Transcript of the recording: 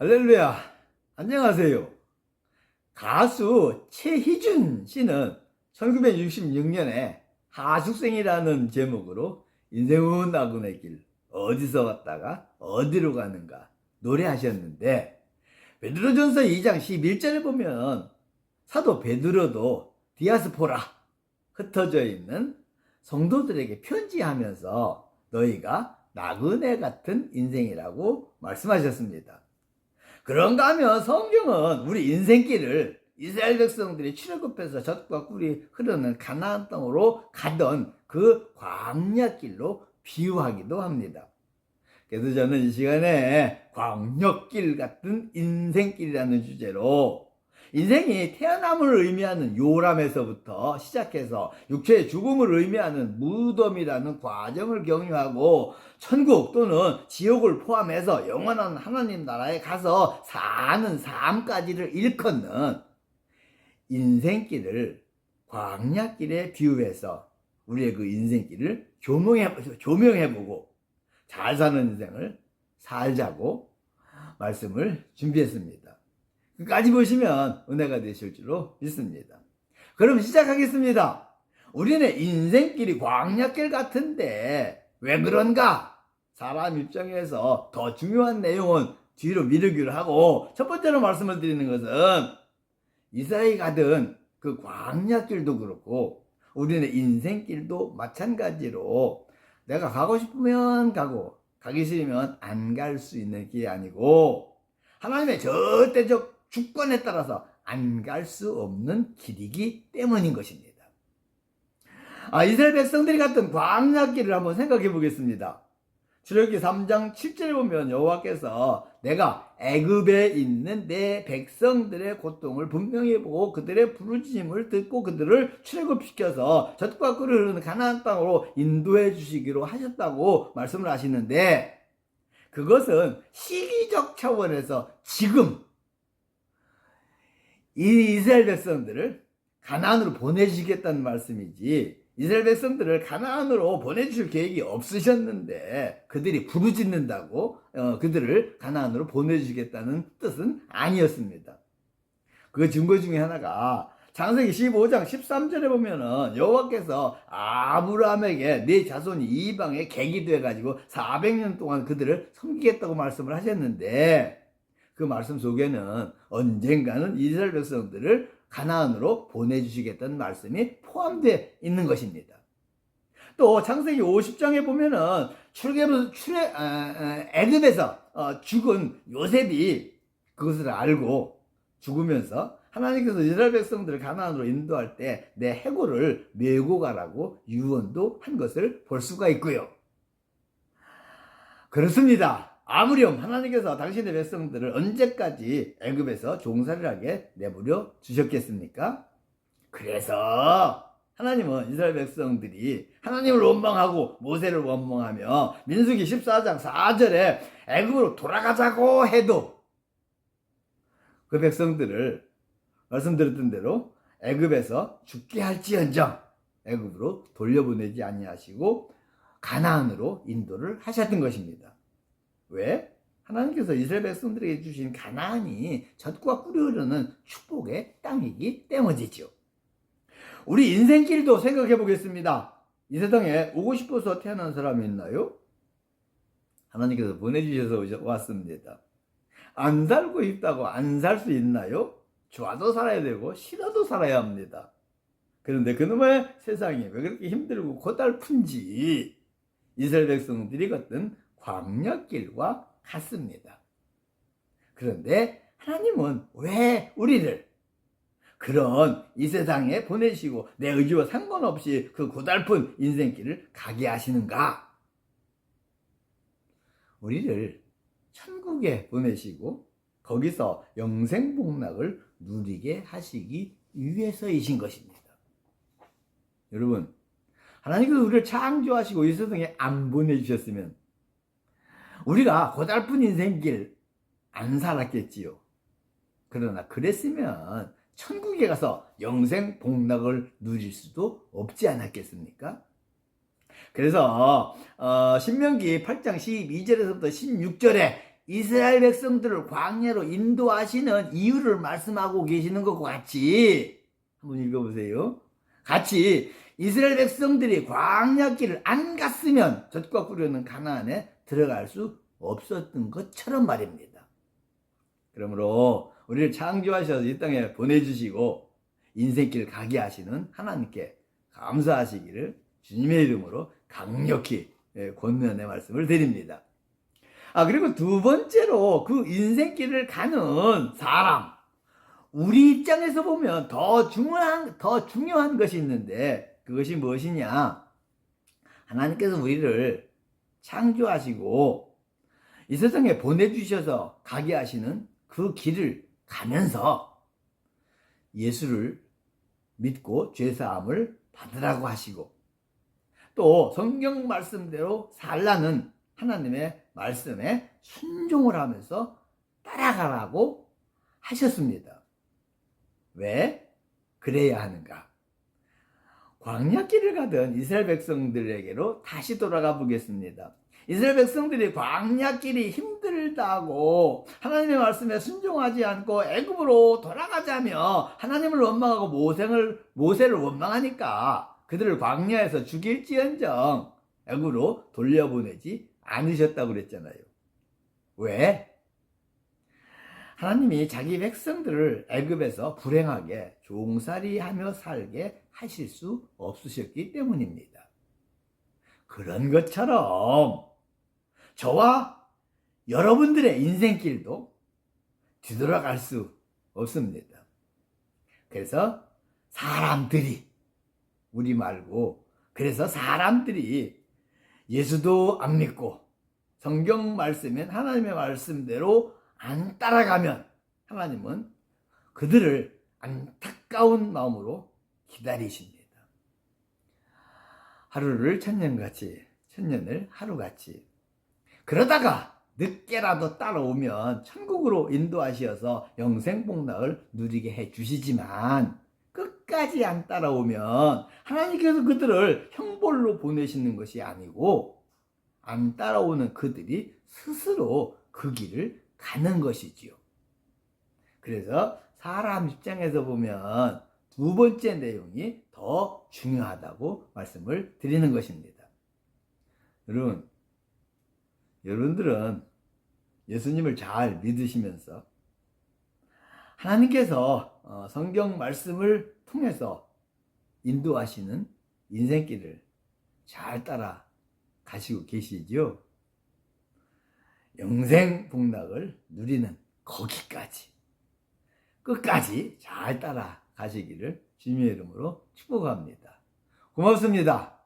할렐루야. 안녕하세요. 가수 최희준 씨는 1966년에 하숙생이라는 제목으로 인생은 나그네 길 어디서 왔다가 어디로 가는가 노래하셨는데 베드로전서 2장 11절에 보면 사도 베드로도 디아스포라 흩어져 있는 성도들에게 편지하면서 너희가 나그네 같은 인생이라고 말씀하셨습니다. 그런가 하면 성경은 우리 인생길을 이스라엘 백성들이 출애굽해서 젖과 꿀이 흐르는 가나안 땅으로 가던 그 광야길로 비유하기도 합니다. 그래서 저는 이 시간에 광역길 같은 인생길이라는 주제로 인생이 태어남을 의미하는 요람에서부터 시작해서 육체의 죽음을 의미하는 무덤이라는 과정을 경유하고 천국 또는 지옥을 포함해서 영원한 하나님 나라에 가서 사는 삶까지를 일컫는 인생길을 광야길에 비유해서 우리의 그 인생길을 조명해, 조명해보고 잘 사는 인생을 살자고 말씀을 준비했습니다. 끝까지 보시면 은혜가 되실 줄로 믿습니다. 그럼 시작하겠습니다. 우리는 인생길이 광야길 같은데 왜 그런가? 사람 입장에서 더 중요한 내용은 뒤로 미루기로 하고 첫 번째로 말씀을 드리는 것은 이스라엘 가든 그 광야길도 그렇고 우리는 인생길도 마찬가지로 내가 가고 싶으면 가고 가기 싫으면 안 갈 수 있는 길이 아니고 하나님의 절대적 주권에 따라서 안 갈 수 없는 길이기 때문인 것입니다. 아, 이스라엘 백성들이 갔던 광야길을 한번 생각해 보겠습니다. 출애굽기 3장 7절에 보면 여호와께서 내가 애굽에 있는 내 백성들의 고통을 분명히 보고 그들의 부르짖음을 듣고 그들을 출애굽시켜서 젖과 꿀을 흐르는 가나안 땅으로 인도해 주시기로 하셨다고 말씀을 하시는데 그것은 시기적 차원에서 지금 이 이스라엘 백성들을 가나안으로 보내주시겠다는 말씀이지 이스라엘 백성들을 가나안으로 보내주실 계획이 없으셨는데 그들이 부르짖는다고 어, 그들을 가나안으로 보내주시겠다는 뜻은 아니었습니다. 그 증거 중에 하나가 창세기 15장 13절에 보면은 여호와께서 아브라함에게 네 자손이 이방에 객이 돼 가지고 400년 동안 그들을 섬기겠다고 말씀을 하셨는데 그 말씀 속에는 언젠가는 이스라엘 백성들을 가나안으로 보내주시겠다는 말씀이 포함되어 있는 것입니다. 또 창세기 50장에 보면은 출애굽 출애 아, 아, 애굽에서 어, 죽은 요셉이 그것을 알고 죽으면서 하나님께서 이스라엘 백성들을 가나안으로 인도할 때 내 해고를 메고 가라고 유언도 한 것을 볼 수가 있고요. 그렇습니다. 아무렴 하나님께서 당신의 백성들을 언제까지 애굽에서 종살이를 하게 내버려 주셨겠습니까? 그래서 하나님은 이스라엘 백성들이 하나님을 원망하고 모세를 원망하며 민수기 14장 4절에 애굽으로 돌아가자고 해도 그 백성들을 말씀드렸던 대로 애굽에서 죽게 할지언정 애굽으로 돌려보내지 아니하시고 가나안으로 인도를 하셨던 것입니다. 왜? 하나님께서 이스라엘 백성들에게 주신 가나안이 젖과 꿀이 흐르는 축복의 땅이기 때문이죠. 우리 인생길도 생각해 보겠습니다. 이 세상에 오고 싶어서 태어난 사람이 있나요? 하나님께서 보내주셔서 왔습니다. 안 살고 싶다고 안 살 수 있나요? 좋아도 살아야 되고 싫어도 살아야 합니다. 그런데 그놈의 세상이 왜 그렇게 힘들고 고달픈지 이스라엘 백성들이 걷던 광역길과 같습니다. 그런데 하나님은 왜 우리를 그런 이 세상에 보내시고 내 의지와 상관없이 그 고달픈 인생길을 가게 하시는가? 우리를 천국에 보내시고 거기서 영생복락을 누리게 하시기 위해서이신 것입니다. 여러분, 하나님께서 우리를 창조하시고 이 세상에 안 보내주셨으면 우리가 고달픈 인생길 안 살았겠지요. 그러나 그랬으면 천국에 가서 영생 복락을 누릴 수도 없지 않았겠습니까? 그래서 어, 신명기 8장 12절에서부터 16절에 이스라엘 백성들을 광야로 인도하시는 이유를 말씀하고 계시는 것과 같이 한번 읽어보세요. 같이 이스라엘 백성들이 광야길을 안 갔으면 젖과 꿀이 는 가나안에 들어갈 수 없었던 것처럼 말입니다. 그러므로 우리를 창조하셔서 이 땅에 보내주시고 인생길 가게 하시는 하나님께 감사하시기를 주님의 이름으로 강력히 예, 권면의 말씀을 드립니다. 아, 그리고 두 번째로 그 인생길을 가는 사람. 우리 입장에서 보면 더 중요한, 더 중요한 것이 있는데 그것이 무엇이냐? 하나님께서 우리를 창조하시고 이 세상에 보내주셔서 가게 하시는 그 길을 가면서 예수를 믿고 죄사함을 받으라고 하시고 또 성경 말씀대로 살라는 하나님의 말씀에 순종을 하면서 따라가라고 하셨습니다. 왜 그래야 하는가? 광야길을 가던 이스라엘 백성들에게로 다시 돌아가 보겠습니다. 이스라엘 백성들이 광야길이 힘들다고 하나님의 말씀에 순종하지 않고 애굽으로 돌아가자며 하나님을 원망하고 모생을 모세를 원망하니까 그들을 광야에서 죽일지언정 애굽으로 돌려보내지 않으셨다고 그랬잖아요. 왜? 하나님이 자기 백성들을 애굽에서 불행하게 종살이하며 살게 하실 수 없으셨기 때문입니다. 그런 것처럼 저와 여러분들의 인생길도 뒤돌아갈 수 없습니다. 그래서 사람들이 우리 말고 그래서 사람들이 예수도 안 믿고 성경 말씀인 하나님의 말씀대로 안 따라가면 하나님은 그들을 안타까운 마음으로 기다리십니다. 하루를 천년같이, 천년을 하루같이. 그러다가 늦게라도 따라오면 천국으로 인도하시어서 영생복락을 누리게 해 주시지만 끝까지 안 따라오면 하나님께서 그들을 형벌로 보내시는 것이 아니고 안 따라오는 그들이 스스로 그 길을 가는 것이지요. 그래서 사람 입장에서 보면 두 번째 내용이 더 중요하다고 말씀을 드리는 것입니다. 여러분, 여러분들은 예수님을 잘 믿으시면서 하나님께서 어, 성경 말씀을 통해서 인도하시는 인생길을 잘 따라 가시고 계시죠? 영생 복락을 누리는 거기까지 끝까지 잘 따라 가시기를 주님의 이름으로 축복합니다. 고맙습니다.